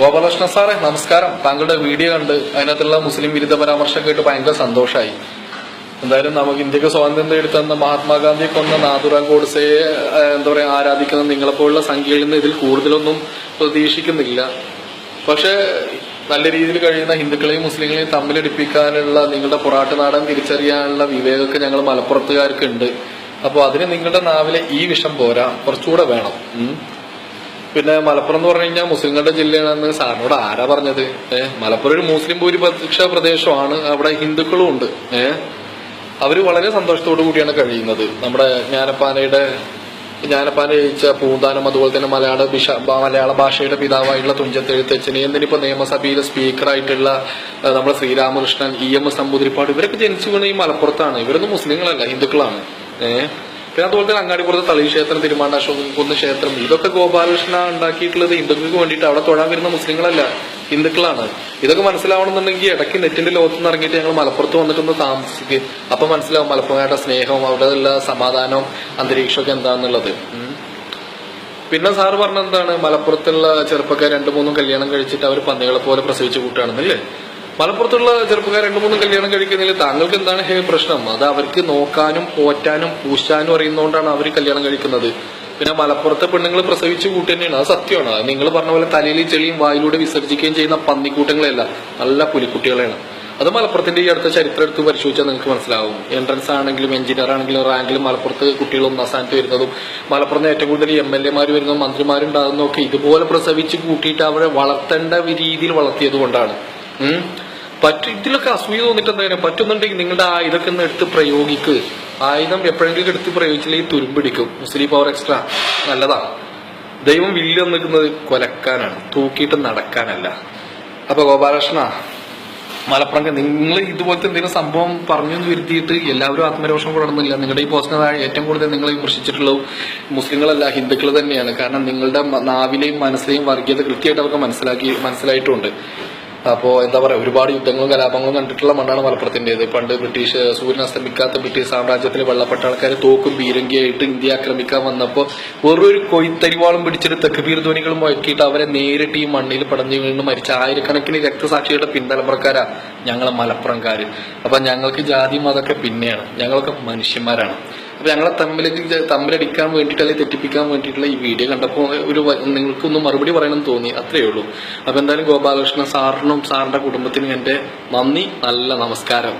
ഗോപാലകൃഷ്ണ സാറേ നമസ്കാരം. താങ്കളുടെ വീഡിയോ കണ്ട് അതിനകത്തുള്ള മുസ്ലിം വിരുദ്ധ പരാമർശം കേട്ട് ഭയങ്കര സന്തോഷമായി എന്തായാലും നമുക്ക് ഇന്ത്യയ്ക്ക് സ്വാതന്ത്ര്യം നേടിത്തന്ന മഹാത്മാഗാന്ധി കൊന്ന നാഥുറാം ഗോഡ്സയെ എന്താ പറയാ ആരാധിക്കുന്ന നിങ്ങളെപ്പോലുള്ള സംഖ്യയിൽ നിന്ന് ഇതിൽ കൂടുതലൊന്നും പ്രതീക്ഷിക്കുന്നില്ല. പക്ഷെ നല്ല രീതിയിൽ കഴിയുന്ന ഹിന്ദുക്കളെയും മുസ്ലിങ്ങളെയും തമ്മിലടിപ്പിക്കാനുള്ള നിങ്ങളുടെ പൊറാട്ട് നാടൻ തിരിച്ചറിയാനുള്ള വിവേകമൊക്കെ ഞങ്ങൾ മലപ്പുറത്തുകാർക്ക് ഉണ്ട്. അപ്പോൾ അതിന് നിങ്ങളുടെ നാവിലെ ഈ വിഷം പോരാ. കുറച്ചുകൂടെ വേണം. പിന്നെ മലപ്പുറം എന്ന് പറഞ്ഞു കഴിഞ്ഞാൽ മുസ്ലിങ്ങളുടെ ജില്ലയാണെന്ന് സാറിനോട് ആരാ പറഞ്ഞത്? ഏഹ് മലപ്പുറം ഒരു മുസ്ലിം ഭൂരിപക്ഷ പ്രദേശമാണ്. അവിടെ ഹിന്ദുക്കളും ഉണ്ട്. ഏഹ് അവർ വളരെ സന്തോഷത്തോടു കൂടിയാണ് കഴിയുന്നത്. നമ്മുടെ ജ്ഞാനപ്പാനയുടെ ജ്ഞാനപ്പാന ജയിച്ച പൂന്താനം അതുപോലെ തന്നെ മലയാള ഭിഷ മലയാള ഭാഷയുടെ പിതാവായിട്ടുള്ള തുഞ്ചത്ത് എഴുത്തച്ഛന് എന്തിനിപ്പോ നിയമസഭയിലെ സ്പീക്കറായിട്ടുള്ള നമ്മുടെ Sreeramakrishnan E M S Namboodiripad ഇവരൊക്കെ ജനിച്ചു വീണ ഈ മലപ്പുറത്താണ്. ഇവരൊന്നും മുസ്ലിങ്ങളല്ല ഹിന്ദുക്കളാണ്. ഏഹ് പിന്നെ അതുപോലെ തന്നെ അങ്ങാടിപ്പുറത്ത് തളി ക്ഷേത്രം തിരുമാണ്ടാശ്വകുന്ന് ക്ഷേത്രം ഇതൊക്കെ ഗോപാലകൃഷ്ണ ഉണ്ടാക്കിയിട്ടുള്ളത് ഹിന്ദുക്കൾക്ക് വേണ്ടിയിട്ട് അവിടെ തൊഴാൻ വരുന്ന മുസ്ലിങ്ങളല്ല ഹിന്ദുക്കളാണ്. ഇതൊക്കെ മനസ്സിലാവണമെന്നുണ്ടെങ്കിൽ ഇടയ്ക്ക് നെറ്റിന്റെ ലോകത്ത് നിന്ന് ഇറങ്ങിയിട്ട് ഞങ്ങൾ മലപ്പുറത്ത് വന്നിട്ടൊന്ന് താമസിക്കുക അപ്പൊ മനസ്സിലാവും മലപ്പുറമായിട്ട് സ്നേഹവും അവിടെ ഉള്ള സമാധാനവും അന്തരീക്ഷമൊക്കെ എന്താന്നുള്ളത്. പിന്നെ സാറ് പറഞ്ഞ എന്താണ്? മലപ്പുറത്തുള്ള ചെറുപ്പക്കാർ രണ്ടു മൂന്നും കല്യാണം കഴിച്ചിട്ട് അവർ പന്നികളെ പോലെ പ്രസവിച്ചു കൂട്ടാണെന്നല്ലേ മലപ്പുറത്തുള്ള ചെറുപ്പക്കാർ രണ്ടു മൂന്നും കല്യാണം കഴിക്കുന്നതിൽ താങ്കൾക്ക് എന്താണ് ഹേ പ്രശ്നം? അത് അവർക്ക് നോക്കാനും പോറ്റാനും പൂശാനും അറിയുന്നതുകൊണ്ടാണ് അവർ കല്യാണം കഴിക്കുന്നത്. പിന്നെ മലപ്പുറത്തെ പെണ്ണുങ്ങൾ പ്രസവിച്ച് കൂട്ടി തന്നെയാണ് അത് സത്യമാണ്. നിങ്ങൾ പറഞ്ഞ പോലെ തലയിൽ ചെളിയും വായിലൂടെ വിസർജിക്കുകയും ചെയ്യുന്ന പന്നിക്കൂട്ടങ്ങളെയല്ല. നല്ല പുലിക്കുട്ടികളെയാണ്. അത് മലപ്പുറത്തിന്റെ ഈ അടുത്ത ചരിത്രം എടുത്ത് പരിശോധിച്ചാൽ നിങ്ങൾക്ക് മനസ്സിലാവും. എൻട്രൻസ് ആണെങ്കിലും എഞ്ചിനീയർ ആണെങ്കിലും റാങ്കിലും മലപ്പുറത്ത് കുട്ടികൾ ഒന്നാം സ്ഥാനത്ത് വരുന്നതും മലപ്പുറത്ത് ഏറ്റവും കൂടുതൽ എം എൽ എമാർ വരുന്നതും മന്ത്രിമാരുണ്ടാകുന്നതും ഒക്കെ ഇതുപോലെ പ്രസവിച്ച് കൂട്ടിയിട്ട് അവരെ വളർത്തേണ്ട രീതിയിൽ വളർത്തിയത് കൊണ്ടാണ്. പറ്റു ഇതിലൊക്കെ അസൂയ തോന്നിട്ട് എന്തായാലും പറ്റുന്നുണ്ടെങ്കിൽ നിങ്ങളുടെ ആയുധമൊക്കെ ഒന്ന് എടുത്ത് പ്രയോഗിക്ക്. ആയുധം എപ്പോഴെങ്കിലും എടുത്ത് പ്രയോഗിച്ചില്ലെങ്കിൽ തുരുമ്പിടിക്കും മുസ്ലിം പവർ എക്സ്ട്രാ നല്ലതാണ്. ദൈവം വില്ല് നിൽക്കുന്നത് കൊലക്കാനാണ്. തൂക്കിയിട്ട് നടക്കാനല്ല. അപ്പൊ ഗോപാലകൃഷ്ണ മലപ്പുറം നിങ്ങൾ ഇതുപോലത്തെ എന്തെങ്കിലും സംഭവം പറഞ്ഞു വരുത്തിയിട്ട് എല്ലാവരും ആത്മരോഷം കൊള്ളണമെന്നില്ല. നിങ്ങളുടെ ഈ പോസ്റ്റിന് ഏറ്റവും കൂടുതൽ നിങ്ങൾ വിമർശിച്ചിട്ടുള്ളത് മുസ്ലിങ്ങളല്ല ഹിന്ദുക്കൾ തന്നെയാണ്. കാരണം നിങ്ങളുടെ നാവിലെയും മനസ്സിലെയും വർഗീയത കൃത്യമായിട്ട് അവർക്ക് മനസ്സിലാക്കി മനസ്സിലായിട്ടുണ്ട്. അപ്പോ എന്താ പറയാ ഒരുപാട് യുദ്ധങ്ങളും കലാപങ്ങളും കണ്ടിട്ടുള്ള മണ്ണാണ് മലപ്പുറത്തിന്റേത് പണ്ട് ബ്രിട്ടീഷ് സൂര്യൻ അസ്തമിക്കാത്ത ബ്രിട്ടീഷ് സാമ്രാജ്യത്തിലെ വെള്ളപ്പെട്ട ആൾക്കാർ തോക്കും ബീരങ്കിയായിട്ട് ഇന്ത്യ ആക്രമിക്കാൻ വന്നപ്പോൾ വെറൊരു കൊയ്ത്തരിവാളും പിടിച്ചിട്ട് തെക്കുബീർ ധ്വനികളും മുഴക്കിയിട്ട് അവരെ നേരിട്ട് ഈ മണ്ണിൽ പടഞ്ഞു വീണ് മരിച്ച ആയിരക്കണക്കിന് രക്തസാക്ഷികളുടെ പിന്തലമുറക്കാരാ ഞങ്ങളെ മലപ്പുറംകാര്. അപ്പൊ ഞങ്ങൾക്ക് ജാതി മതമൊക്കെ പിന്നെയാണ്. ഞങ്ങളൊക്കെ മനുഷ്യന്മാരാണ്. അപ്പൊ ഞങ്ങളെ തമ്മിൽ തമ്മിലടിക്കാൻ വേണ്ടിയിട്ട് അല്ലെങ്കിൽ തെറ്റിപ്പിക്കാൻ വേണ്ടിയിട്ടുള്ള ഈ വീഡിയോ കണ്ടപ്പോൾ ഒരു നിങ്ങൾക്കൊന്ന് മറുപടി പറയണമെന്ന് തോന്നി അത്രയേ ഉള്ളൂ. അപ്പൊ എന്തായാലും ഗോപാലകൃഷ്ണൻ സാറിനും സാറിന്റെ കുടുംബത്തിനും എന്റെ നന്ദി നല്ല നമസ്കാരം.